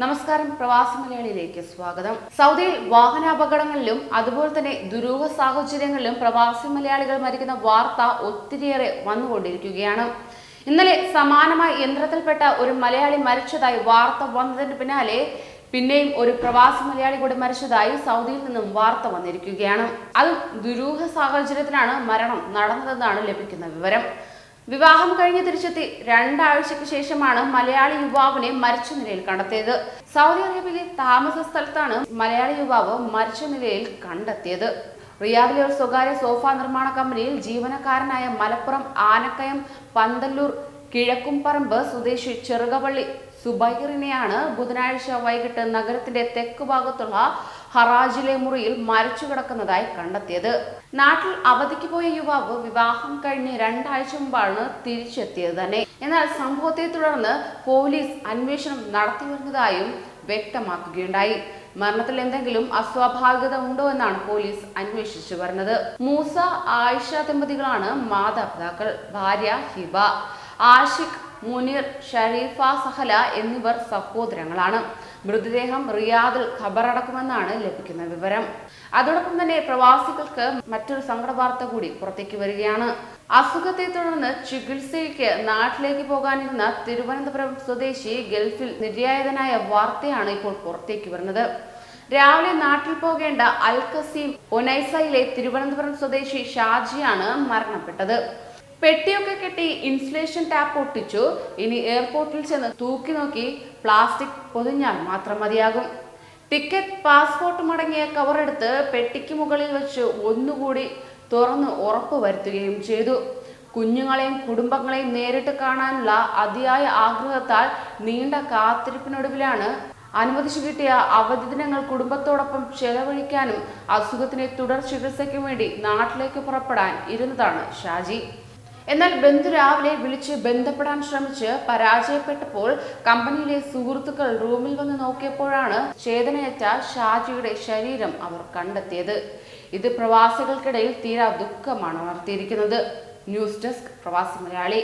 നമസ്കാരം പ്രവാസി മലയാളിയിലേക്ക് സ്വാഗതം. സൗദിയിൽ വാഹനാപകടങ്ങളിലും അതുപോലെ തന്നെ ദുരൂഹ സാഹചര്യങ്ങളിലും പ്രവാസി മലയാളികൾ മരിക്കുന്ന വാർത്ത ഒത്തിരിയേറെ വന്നുകൊണ്ടിരിക്കുകയാണ്. ഇന്നലെ സമാനമായ യന്ത്രത്തിൽപ്പെട്ട ഒരു മലയാളി മരിച്ചതായി വാർത്ത വന്നതിന് പിന്നാലെ പിന്നെയും ഒരു പ്രവാസി മലയാളി കൂടി മരിച്ചതായി സൗദിയിൽ നിന്നും വാർത്ത വന്നിരിക്കുകയാണ്. അതും ദുരൂഹ സാഹചര്യത്തിലാണ് മരണം നടന്നതെന്നാണ് ലഭിക്കുന്ന വിവരം. വിവാഹം കഴിഞ്ഞ് തിരിച്ചെത്തി. രണ്ടാഴ്ചയ്ക്ക് ശേഷമാണ് മലയാളി യുവാവിനെ മരിച്ച നിലയിൽ കണ്ടെത്തിയത്. സൗദി അറേബ്യയിലെ താമസ സ്ഥലത്താണ് മലയാളി യുവാവ് മരിച്ച നിലയിൽ കണ്ടെത്തിയത്. റിയാദിലെ ഒരു സ്വകാര്യ സോഫ നിർമ്മാണ കമ്പനിയിൽ ജീവനക്കാരനായ മലപ്പുറം ആനക്കയം പന്തല്ലൂർ കിഴക്കുംപറമ്പ് സ്വദേശി ചെറുകവള്ളി സുബൈറിനെയാണ് ബുധനാഴ്ച വൈകിട്ട് നഗരത്തിന്റെ തെക്ക് ഭാഗത്തുള്ള ഹറാജിലെ മുറിയിൽ മരിച്ചു കിടക്കുന്നതായി കണ്ടെത്തിയത്. നാട്ടിൽ അവധിക്ക് പോയ യുവാവ് വിവാഹം കഴിഞ്ഞ് രണ്ടാഴ്ച മുമ്പാണ് തിരിച്ചെത്തിയത് തന്നെ. എന്നാൽ സംഭവത്തെ തുടർന്ന് പോലീസ് അന്വേഷണം നടത്തി വരുന്നതായും വ്യക്തമാക്കുകയുണ്ടായി. മരണത്തിൽ എന്തെങ്കിലും അസ്വാഭാവികത ഉണ്ടോ എന്നാണ് പോലീസ് അന്വേഷിച്ചു വരുന്നത്. മൂസ ആയിഷ ദമ്പതികളാണ് മാതാപിതാക്കൾ. ഭാര്യ ഹിബ ആഷിഖ് മുനീർ ഷരീഫ സഹല എന്നിവർ സഹോദരങ്ങളാണ്. മൃതദേഹം റിയാദിൽ ഖബറടക്കുമെന്നാണ് ലഭിക്കുന്ന വിവരം. അതോടൊപ്പം തന്നെ പ്രവാസികൾക്ക് മറ്റൊരു സങ്കട വാർത്ത കൂടി പുറത്തേക്ക് വരികയാണ്. അസുഖത്തെ തുടർന്ന് ചികിത്സയ്ക്ക് നാട്ടിലേക്ക് പോകാനിരുന്ന തിരുവനന്തപുരം സ്വദേശി ഗൾഫിൽ നിര്യാതനായ വാർത്തയാണ് ഇപ്പോൾ പുറത്തേക്ക് വരുന്നത്. രാവിലെ നാട്ടിൽ പോകേണ്ട അൽ കസീം ഒനൈസയിലെ തിരുവനന്തപുരം സ്വദേശി ഷാജിയാണ് മരണപ്പെട്ടത്. പെട്ടിയൊക്കെ കെട്ടി ഇൻസുലേഷൻ ടാപ്പ് ഒട്ടിച്ചു. ഇനി എയർപോർട്ടിൽ ചെന്ന് തൂക്കി നോക്കി പ്ലാസ്റ്റിക് പൊതിഞ്ഞാൽ മാത്രം മതിയാകും. ടിക്കറ്റ് പാസ്പോർട്ട് മടങ്ങിയ കവറെടുത്ത് പെട്ടിക്ക് മുകളിൽ വെച്ച് ഒന്നുകൂടി തുറന്ന് ഉറപ്പ് വരുത്തുകയും ചെയ്തു. കുഞ്ഞുങ്ങളെയും കുടുംബങ്ങളെയും നേരിട്ട് കാണാനുള്ള അതിയായ ആഗ്രഹത്താൽ നീണ്ട കാത്തിരിപ്പിനൊടുവിലാണ് അനുവദിച്ചു കിട്ടിയ അവധി ദിനങ്ങൾ കുടുംബത്തോടൊപ്പം ചെലവഴിക്കാനും അസുഖത്തിന് തുടർ ചികിത്സയ്ക്കും വേണ്ടി നാട്ടിലേക്ക് പുറപ്പെടാൻ ഇരുന്നതാണ് ഷാജി. എന്നാൽ ബന്ധു രാവിലെ വിളിച്ച് ബന്ധപ്പെടാൻ ശ്രമിച്ച് പരാജയപ്പെട്ടപ്പോൾ കമ്പനിയിലെ സുഹൃത്തുക്കൾ റൂമിൽ വന്ന് നോക്കിയപ്പോഴാണ് ചേതനയേറ്റ ഷാജിയുടെ ശരീരം അവർ കണ്ടെത്തിയത്. ഇത് പ്രവാസികൾക്കിടയിൽ തീരാ ദുഃഖമാണ് ഉണർത്തിയിരിക്കുന്നത്. ന്യൂസ് ഡെസ്ക് പ്രവാസി മലയാളി.